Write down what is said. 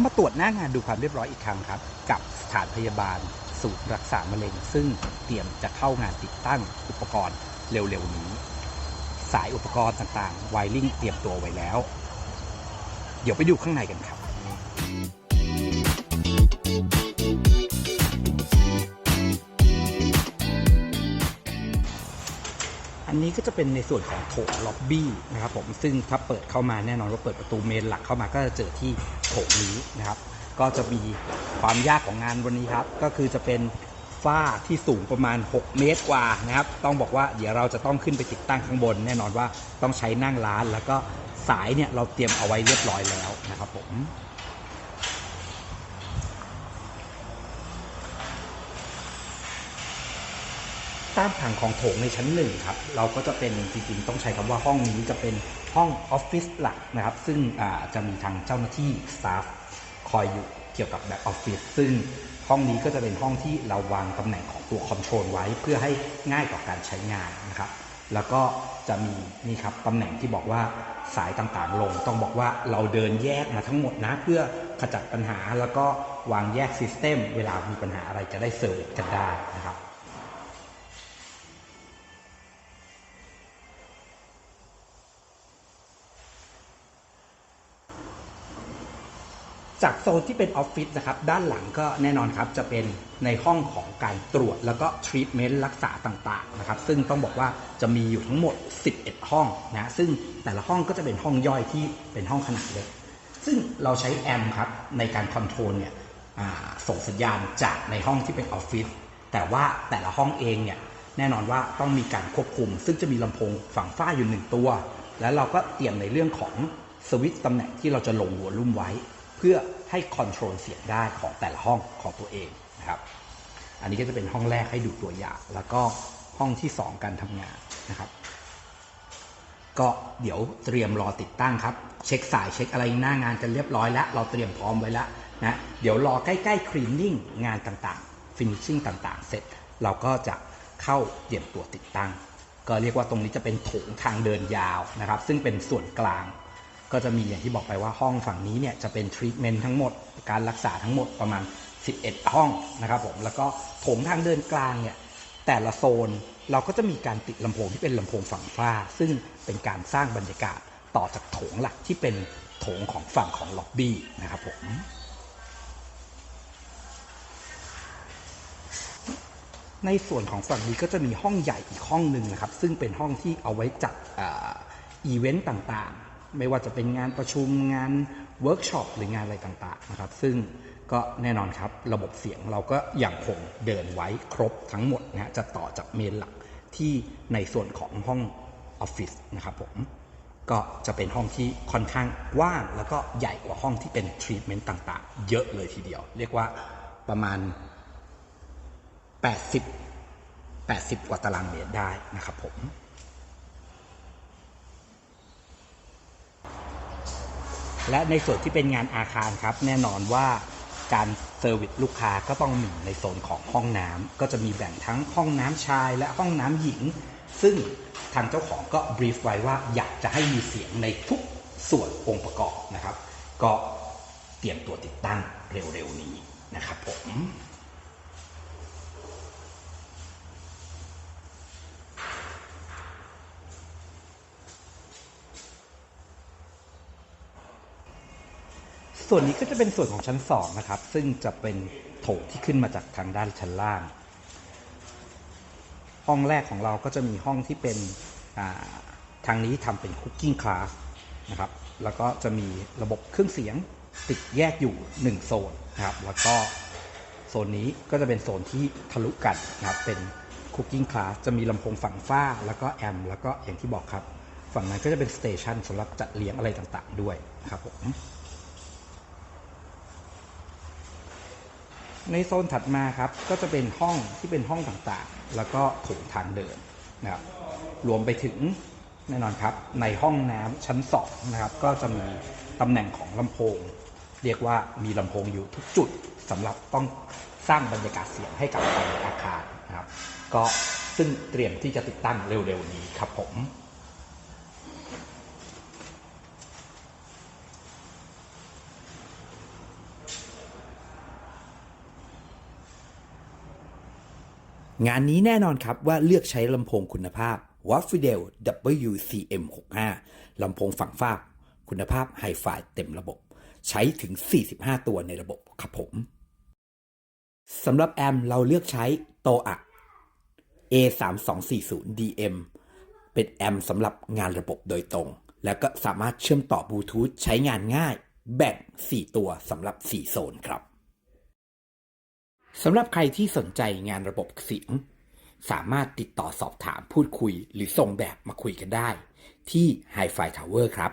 มาตรวจหน้างานดูความเรียบร้อยอีกครั้งครับ กับสถานพยาบาลศูนย์รักษามะเร็ง ซึ่งเตรียมจะเข้างานติดตั้งอุปกรณ์เร็วๆนี้ สายอุปกรณ์ต่างๆ ไวริ่งเตรียมตัวไว้แล้ว เดี๋ยวไปดูข้างในกันครับ อันนี้ก็จะเป็นในส่วนของโถงล็อบบี้นะครับผมซึ่งถ้าเปิดเข้ามาแน่นอนว่าเปิดประตูเมนหลักเข้ามาก็จะเจอที่โถงนี้นะครับ ก็จะมีความยากของงานวันนี้ครับ ก็คือจะเป็นฝ้าที่สูงประมาณ 6 เมตรกว่านะครับ ต้องบอกว่าเดี๋ยวเราจะต้องขึ้นไปติดตั้งข้างบน แน่นอนว่าต้องใช้นั่งร้าน แล้วก็สายเนี่ยเราเตรียมเอาไว้เรียบร้อยแล้วนะครับผม ตามผังของโถงในชั้นหนึ่งครับ เราก็จะเป็นจริงๆต้องใช้คำว่าห้องนี้จะเป็นห้องออฟฟิศหลักนะครับ ซึ่งจะมีทางเจ้าหน้าที่สตาฟคอยอยู่เกี่ยวกับแบ็กออฟฟิศซึ่งห้องนี้ก็จะเป็นห้องที่เราวางตำแหน่งของตัวคอนโทรลไว้เพื่อให้ง่ายต่อการใช้งานนะครับ แล้วก็จะมีนี่ครับตำแหน่งที่บอกว่าสายต่างๆลง ต้องบอกว่าเราเดินแยกมาทั้งหมดนะ เพื่อขจัดปัญหาแล้วก็วางแยกซิสเต็มเวลามีปัญหาอะไรจะได้เซอร์วิสกันได้นะครับ จากโซนที่เป็นออฟฟิศนะครับ ด้านหลังก็แน่นอนครับ จะเป็นในห้องของการตรวจแล้วก็ทรีทเมนต์รักษาต่างๆนะครับ ซึ่งต้องบอกว่าจะมีอยู่ทั้งหมด 11 ห้องนะ ซึ่งแต่ละห้องก็จะเป็นห้องย่อยที่เป็นห้องขนาดเล็ก ซึ่งเราใช้แอมครับในการคอนโทรลเนี่ยส่งสัญญาณจากในห้องที่เป็นออฟฟิศ แต่ว่าแต่ละห้องเองเนี่ยแน่นอนว่าต้องมีการควบคุม ซึ่งจะมีลำโพงฝั่งฝ้าอยู่หนึ่งตัว แล้วเราก็เตรียมในเรื่องของสวิตช์ตำแหน่งที่เราจะลงหัวลุ่มไว้ พื่อให้คอนโทรลเสียงได้ของแต่ละห้องของตัวเองนะครับ อันนี้ก็จะเป็นห้องแรกให้ดูตัวอย่าง แล้วก็ห้องที่ 2 การทำงานนะครับ ก็เดี๋ยวเตรียมรอติดตั้งครับ เช็คสายเช็คอะไรหน้างานกันเรียบร้อยแล้ว เราเตรียมพร้อมไว้แล้วนะเดี๋ยวรอใกล้ๆคลีนนิ่งงานต่างๆฟินิชชิ่งต่างๆ เสร็จ เราก็จะเข้าเตรียมตัวติดตั้ง ก็เรียกว่าตรงนี้จะเป็นโถงทางเดินยาวนะครับ ซึ่งเป็นส่วนกลาง ก็จะมีอย่างที่บอกไปว่าห้องฝั่งนี้เนี่ยจะเป็นทรีทเมนต์ทั้งหมดการรักษาทั้งหมดประมาณ 11 ห้องนะครับผมแล้วก็โถงทางเดินกลางเนี่ยแต่ละโซนเราก็จะมีการติดลำโพงที่เป็นลำโพงฝั่งฟ้า ซึ่งเป็นการสร้างบรรยากาศต่อจากโถงหลักที่เป็นโถงของฝั่งของล็อบบี้นะครับผมในส่วนของฝั่งนี้ก็จะมีห้องใหญ่อีกห้องหนึ่งนะครับ ซึ่งเป็นห้องที่เอาไว้จัดอีเวนต์ต่างๆ ไม่ว่าจะเป็นงานประชุมงานเวิร์กช็อปหรืองานอะไรต่างๆนะครับ ซึ่งก็แน่นอนครับระบบเสียงเราก็ยังคงเดินไว้ครบทั้งหมดนะฮะจะต่อจากเมนหลักที่ในส่วนของห้องออฟฟิศนะครับผมก็จะเป็นห้องที่ค่อนข้างกว้างแล้วก็ใหญ่กว่าห้องที่เป็นทรีทเมนต์ต่างๆ เยอะเลยทีเดียว เรียกว่าประมาณ 80 80 กว่าตารางเมตรได้นะครับผม และในส่วนที่เป็นงานอาคารครับ แน่นอนว่าการเซอร์วิสลูกค้าก็ต้องมีในโซนของห้องน้ำก็จะมีแบ่งทั้งห้องน้ำชายและห้องน้ำหญิง ซึ่งทางเจ้าของก็บรีฟไว้ว่าอยากจะให้มีเสียงในทุกส่วนองค์ประกอบนะครับ ก็เตรียมตัวติดตั้งเร็วๆนี้นะครับผม ส่วนนี้ก็จะเป็นส่วนของชั้นสองนะครับ ซึ่งจะเป็นโถงที่ขึ้นมาจากทางด้านชั้นล่าง ห้องแรกของเราก็จะมีห้องที่เป็นาทางนี้ทำเป็นคุกกิ้งคลาสนะครับ แล้วก็จะมีระบบเครื่องเสียงติดแยกอยู่ 1 โซนนะครับ แล้วก็โซนนี้ก็จะเป็นโซนที่ทะลุกันนะครับ เป็นคุกกิ้งคลาสจะมีลำโพงฝั่งฝ้า แล้วก็แอมป์แล้วก็อย่างที่บอกครับ ฝั่งนั้นก็จะเป็นสเตชันสำหรับจัดเลี้ยงอะไรต่างๆ ด้วยนะครับผม ในโซนถัดมาครับก็จะเป็นห้องที่เป็นห้องต่างๆ แล้วก็โถงทางเดินนะครับรวมไปถึงแน่นอนครับในห้องน้ำชั้นสองนะครับก็จะมีตำแหน่งของลำโพง เรียกว่ามีลำโพงอยู่ทุกจุดสำหรับต้องสร้างบรรยากาศเสียงให้กับภายในอาคารนะครับก็ซึ่งเตรียมที่จะติดตั้งเร็วๆนี้ครับผม งานนี้แน่นอนครับว่าเลือกใช้ลำโพงคุณภาพ w a f f i d e l WCM65 ลำโพงฝั่งฟ้าคุณภาพไฮไฟเต็มระบบ ใช้ถึง 45 ตัวในระบบครับผมสำหรับแอมเราเลือกใช้โตอะ A3240DM เป็นแอมสำหรับงานระบบโดยตรง แล้วก็สามารถเชื่อมต่อบลูทูธใช้งานง่าย แบ่ง 4 ตัวสำหรับ 4 โซนครับ สำหรับใครที่สนใจงานระบบเสียง สามารถติดต่อสอบถามพูดคุยหรือส่งแบบมาคุยกันได้ ที่ Hi-Fi Tower ครับ